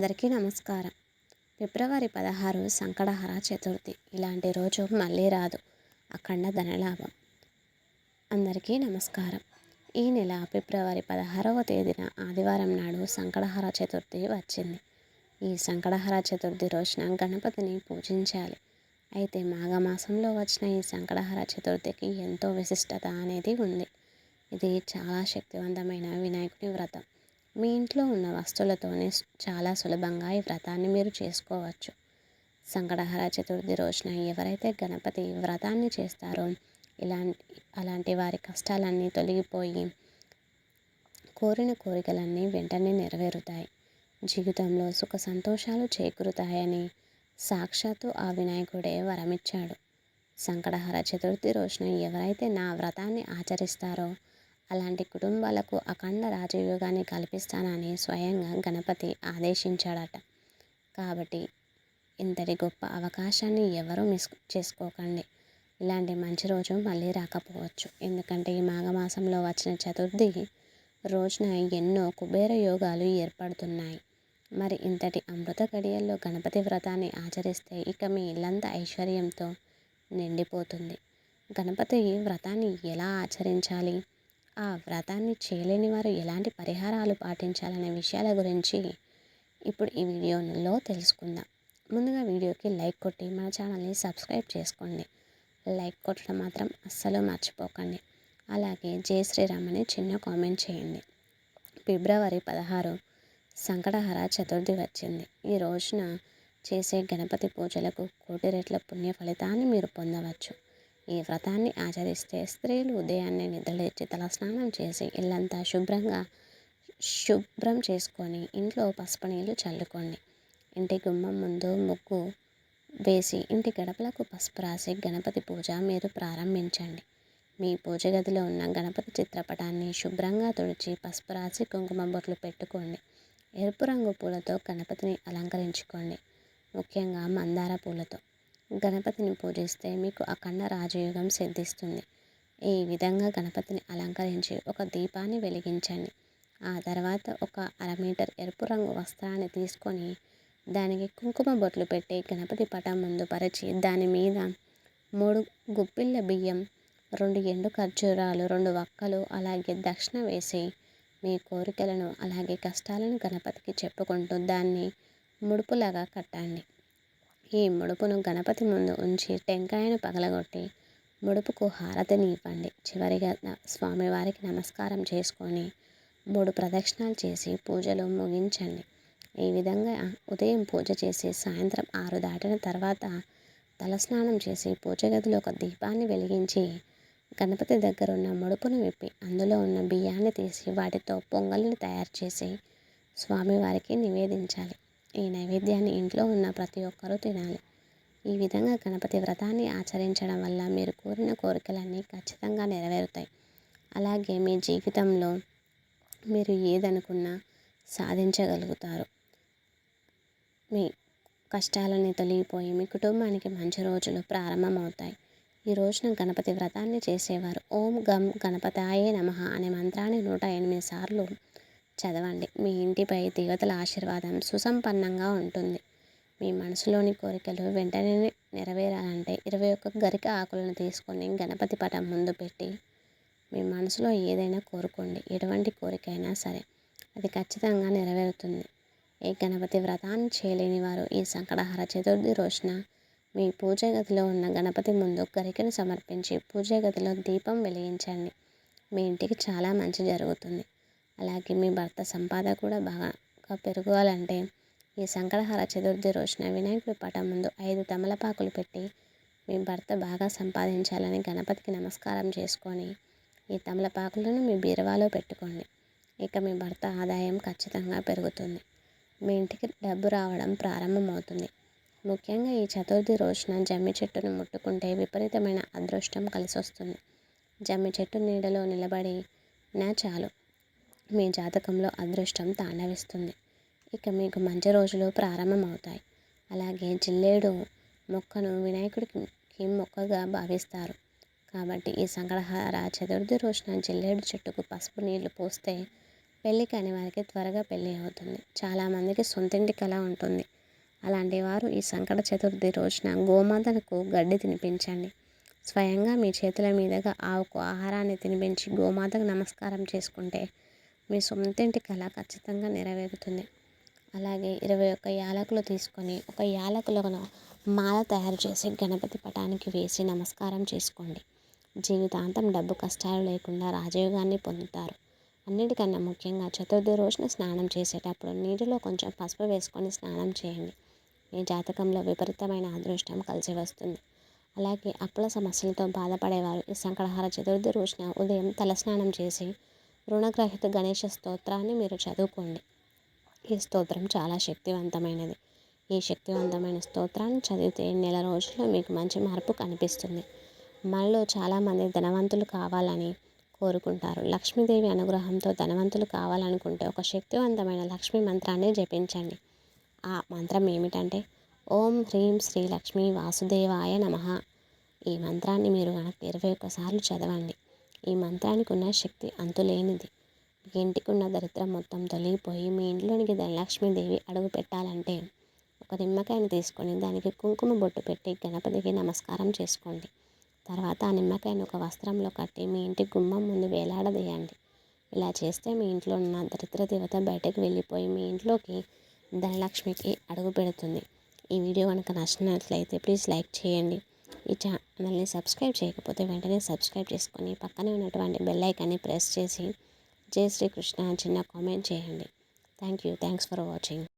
అందరికీ నమస్కారం. ఫిబ్రవరి పదహారు సంకటహర చతుర్థి. ఇలాంటి రోజు మళ్ళీ రాదు. అఖండ ధనలాభం. అందరికీ నమస్కారం. ఈ నెల ఫిబ్రవరి పదహారవ తేదీన ఆదివారం నాడు సంకటహర చతుర్థి వచ్చింది. ఈ సంకటహర చతుర్థి రోజున గణపతిని పూజించాలి. అయితే మాఘమాసంలో వచ్చిన ఈ సంకటహర చతుర్థికి ఎంతో విశిష్టత అనేది ఉంది. ఇది చాలా శక్తివంతమైన వినాయకుని వ్రతం. మీ ఇంట్లో ఉన్న వస్తువులతోనే చాలా సులభంగా ఈ వ్రతాన్ని మీరు చేసుకోవచ్చు. సంకటహర చతుర్థి రోజున ఎవరైతే గణపతి వ్రతాన్ని చేస్తారో ఇలాంటి అలాంటి వారి కష్టాలన్నీ తొలగిపోయి కోరిన కోరికలన్నీ వెంటనే నెరవేరుతాయి. జీవితంలో సుఖ సంతోషాలు చేకూరుతాయని సాక్షాత్తు ఆ వినాయకుడే వరమిచ్చాడు. సంకటహర చతుర్థి రోజున ఎవరైతే నా వ్రతాన్ని ఆచరిస్తారో అలాంటి కుటుంబాలకు అఖండ రాజయోగాన్ని కల్పిస్తానని స్వయంగా గణపతి ఆదేశించాడట. కాబట్టి ఇంతటి గొప్ప అవకాశాన్ని ఎవరూ మిస్ చేసుకోకండి. ఇలాంటి మంచి రోజు మళ్ళీ రాకపోవచ్చు. ఎందుకంటే ఈ మాఘమాసంలో వచ్చిన చతుర్థి రోజున ఎన్నో కుబేర యోగాలు ఏర్పడుతున్నాయి. మరి ఇంతటి అమృత గడియల్లో గణపతి వ్రతాన్ని ఆచరిస్తే ఇక మీ ఇల్లంతా ఐశ్వర్యంతో నిండిపోతుంది. గణపతి వ్రతాన్ని ఎలా ఆచరించాలి? ఆ వ్రతాన్ని చేయలేని వారు ఎలాంటి పరిహారాలు పాటించాలనే విషయాల గురించి ఇప్పుడు ఈ వీడియోలో తెలుసుకుందాం. ముందుగా వీడియోకి లైక్ కొట్టి మన ఛానల్ని సబ్స్క్రైబ్ చేసుకోండి. లైక్ కొట్టడం మాత్రం అస్సలు మర్చిపోకండి. అలాగే జై శ్రీరామ్ అని చిన్న కామెంట్ చేయండి. ఫిబ్రవరి పదహారు సంకటహర చతుర్థి వచ్చింది. ఈ రోజున చేసే గణపతి పూజలకు కోటి రెట్ల పుణ్య ఫలితాన్ని మీరు పొందవచ్చు. ఈ వ్రతాన్ని ఆచరిస్తే స్త్రీలు ఉదయాన్నే నిద్రలేచి తలస్నానం చేసి ఇల్లంతా శుభ్రంగా శుభ్రం చేసుకొని ఇంట్లో పసుపు నీళ్ళు చల్లుకోండి. ఇంటి గుమ్మం ముందు ముగ్గు వేసి ఇంటి గడపలకు పసుపు రాసి గణపతి పూజ మీరు ప్రారంభించండి. మీ పూజ గదిలో ఉన్న గణపతి చిత్రపటాన్ని శుభ్రంగా తుడిచి పసుపు రాసి కుంకుమ బొట్లు పెట్టుకోండి. ఎరుపు రంగు పూలతో గణపతిని అలంకరించుకోండి. ముఖ్యంగా మందార పూలతో. గణపతిని పూజిస్తే మీకు అఖండ రాజయోగం సిద్ధిస్తుంది. ఈ విధంగా గణపతిని అలంకరించి ఒక దీపాన్ని వెలిగించండి. ఆ తర్వాత ఒక అర మీటర్ ఎరుపు రంగు వస్త్రాన్ని తీసుకొని దానికి కుంకుమ బొట్లు పెట్టి గణపతి పటం ముందు పరిచి దాని మీద మూడు గుప్పిళ్ళ బియ్యం రెండు ఎండు ఖర్జూరాలు రెండు వక్కలు అలాగే దక్షిణ వేసి మీ కోరికలను అలాగే కష్టాలను గణపతికి చెప్పుకుంటూ దాన్ని ముడుపులాగా కట్టండి. ఈ ముడుపును గణపతి ముందు ఉంచి టెంకాయను పగలగొట్టి ముడుపుకు హారతిని ఇవ్వండి. చివరిగా స్వామివారికి నమస్కారం చేసుకొని మూడు ప్రదక్షిణాలు చేసి పూజలు ముగించండి. ఈ విధంగా ఉదయం పూజ చేసి సాయంత్రం ఆరు దాటిన తర్వాత తలస్నానం చేసి పూజ గదిలో ఒక దీపాన్ని వెలిగించి గణపతి దగ్గర ఉన్న ముడుపును విప్పి అందులో ఉన్న బియ్యాన్ని తీసి వాటితో పొంగల్ని తయారు చేసి స్వామివారికి నివేదించాలి. ఈ నైవేద్యాన్ని ఇంట్లో ఉన్న ప్రతి ఒక్కరూ తినాలి. ఈ విధంగా గణపతి వ్రతాన్ని ఆచరించడం వల్ల మీరు కోరిన కోరికలన్నీ ఖచ్చితంగా నెరవేరుతాయి. అలాగే మీ జీవితంలో మీరు ఏదనుకున్నా సాధించగలుగుతారు. మీ కష్టాలన్నీ తొలగిపోయి మీ కుటుంబానికి మంచి రోజులు ప్రారంభమవుతాయి. ఈ రోజున గణపతి వ్రతాన్ని చేసేవారు. ఓం గం గణపతాయే నమ అనే మంత్రాన్ని నూట ఎనిమిది సార్లు చదవండి. మీ ఇంటిపై దేవతల ఆశీర్వాదం సుసంపన్నంగా ఉంటుంది. మీ మనసులోని కోరికలు వెంటనే నెరవేరాలంటే ఇరవై ఒక్క గరిక ఆకులను తీసుకొని గణపతి పటం ముందు పెట్టి మీ మనసులో ఏదైనా కోరుకోండి. ఎటువంటి కోరికైనా సరే అది ఖచ్చితంగా నెరవేరుతుంది. ఏ గణపతి వ్రతాన్ని చేయలేని వారు ఈ సంకటహర చతుర్థి రోజున మీ పూజ గదిలో ఉన్న గణపతి ముందు గరికను సమర్పించి పూజ గదిలో దీపం వెలిగించండి. మీ ఇంటికి చాలా మంచి జరుగుతుంది. అలాగే మీ భర్త సంపాద కూడా బాగా పెరగాలంటే ఈ సంకటహర చతుర్థి రోజున వినాయకుడి పటం ముందు ఐదు తమలపాకులు పెట్టి మీ భర్త బాగా సంపాదించాలని గణపతికి నమస్కారం చేసుకొని ఈ తమలపాకులను మీ బీరువాలో పెట్టుకోండి. ఇక మీ భర్త ఆదాయం ఖచ్చితంగా పెరుగుతుంది. మీ ఇంటికి డబ్బు రావడం ప్రారంభమవుతుంది. ముఖ్యంగా ఈ చతుర్థి రోజున జమ్మి చెట్టును ముట్టుకుంటే విపరీతమైన అదృష్టం కలిసి వస్తుంది జమ్మి చెట్టు నీడలో నిలబడి నా చాలు మీ జాతకంలో అదృష్టం తాండవిస్తుంది ఇక మీకు మంచి రోజులు ప్రారంభమవుతాయి. అలాగే జిల్లేడు మొక్కను వినాయకుడికి మొక్కగా భావిస్తారు. కాబట్టి ఈ సంకటహార చతుర్థి రోజున జిల్లేడు చెట్టుకు పసుపు నీళ్ళు పోస్తే పెళ్ళి కాని వారికి త్వరగా పెళ్ళి అవుతుంది. చాలామందికి సొంతింటి కళ ఉంటుంది. అలాంటి వారు ఈ సంకట చతుర్థి రోజున గోమాతకు గడ్డి తినిపించండి. స్వయంగా మీ చేతుల మీదుగా ఆవుకు ఆహారాన్ని తినిపించి గోమాతకు నమస్కారం చేసుకుంటే మీ సొంతింటి కళ ఖచ్చితంగా నెరవేరుతుంది. అలాగే ఇరవై ఒక్క యాలకులు తీసుకొని ఒక యాలకులను మాల తయారు చేసి గణపతి పటానికి వేసి నమస్కారం చేసుకోండి. జీవితాంతం డబ్బు కష్టాలు లేకుండా రాజయోగాన్ని పొందుతారు. అన్నిటికన్నా ముఖ్యంగా చతుర్థి రోజున స్నానం చేసేటప్పుడు నీటిలో కొంచెం పసుపు వేసుకొని స్నానం చేయండి. మీ జాతకంలో విపరీతమైన అదృష్టం కలిసి వస్తుంది. అలాగే అప్పుల సమస్యలతో బాధపడేవారు ఈ సంకటహార చతుర్థి రోజున ఉదయం తలస్నానం చేసి రుణగ్రహిత గణేష స్తోత్రాన్ని మీరు చదువుకోండి. ఈ స్తోత్రం చాలా శక్తివంతమైనది. ఈ శక్తివంతమైన స్తోత్రాన్ని చదివితే నెల రోజుల్లో మీకు మంచి మార్పు కనిపిస్తుంది. మనలో చాలామంది ధనవంతులు కావాలని కోరుకుంటారు. లక్ష్మీదేవి అనుగ్రహంతో ధనవంతులు కావాలనుకుంటే ఒక శక్తివంతమైన లక్ష్మీ మంత్రాన్ని జపించండి. ఆ మంత్రం ఏమిటంటే ఓం హ్రీం శ్రీ లక్ష్మీ వాసుదేవాయ నమ. ఈ మంత్రాన్ని మీరు కనుక ఇరవై ఒక్కసార్లు చదవండి. ఈ మంత్రానికి ఉన్న శక్తి అంతులేనిది మీ ఇంటికి ఉన్న దరిద్రం మొత్తం తొలగిపోయి మీ ఇంట్లోనికి ధనలక్ష్మీదేవి అడుగు పెట్టాలంటే ఒక నిమ్మకాయని తీసుకొని దానికి కుంకుమ బొట్టు పెట్టి గణపతికి నమస్కారం చేసుకోండి. తర్వాత ఆ నిమ్మకాయను ఒక వస్త్రంలో కట్టి మీ ఇంటి గుమ్మం ముందు వేలాడదీయండి. ఇలా చేస్తే మీ ఇంట్లో ఉన్న దరిద్ర దేవత బయటకు వెళ్ళిపోయి మీ ఇంట్లోకి ధనలక్ష్మికి అడుగు పెడుతుంది. ఈ వీడియో కనుక నచ్చినట్లయితే ప్లీజ్ లైక్ చేయండి. ఈ మనల్ని సబ్స్క్రైబ్ చేయకపోతే వెంటనే సబ్స్క్రైబ్ చేసుకొని పక్కనే ఉన్నటువంటి బెల్ ఐకాన్ని ప్రెస్ చేసి జై శ్రీకృష్ణ చిన్న కామెంట్ చేయండి. Thank you. Thanks for watching.